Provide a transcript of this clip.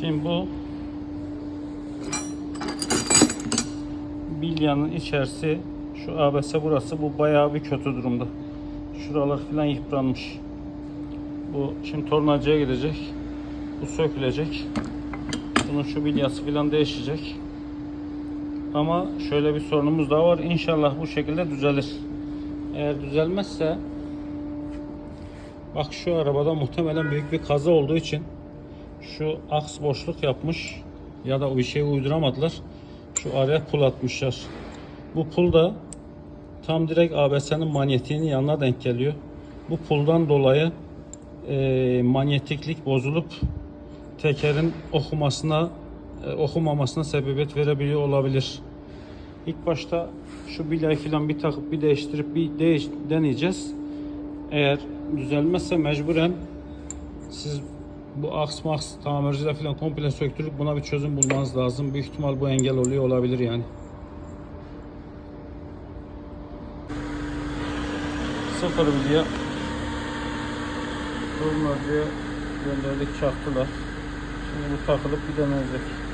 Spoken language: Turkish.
Şimdi bu bilyanın içerisi şu ABS burası bu bayağı bir kötü durumda. Şuralar filan yıpranmış. Bu şimdi tornacıya gidecek. Bu sökülecek. Bunun şu bilyası filan değişecek. Ama şöyle bir sorunumuz daha var. İnşallah bu şekilde düzelir. Eğer düzelmezse bak şu arabada muhtemelen büyük bir kaza olduğu için şu aks boşluk yapmış ya da bir şey uyduramadılar. Şu araya pul atmışlar. Bu pul da tam direkt ABS'nin manyetiğinin yanına denk geliyor. Bu puldan dolayı e, manyetiklik bozulup tekerin okumasına e, okumamasına sebebiyet verebiliyor olabilir. İlk başta şu bilyayı falan bir takıp bir değiştirip bir değiş, deneyeceğiz. Eğer düzelmezse mecburen siz bu aks maks tamirciler falan komple söktürüp buna bir çözüm bulmanız lazım. Büyük ihtimal bu engel oluyor olabilir yani. Sıfır bilye Durmadıya gönderdik çaktılar. Şimdi bu takılıp deneyecek.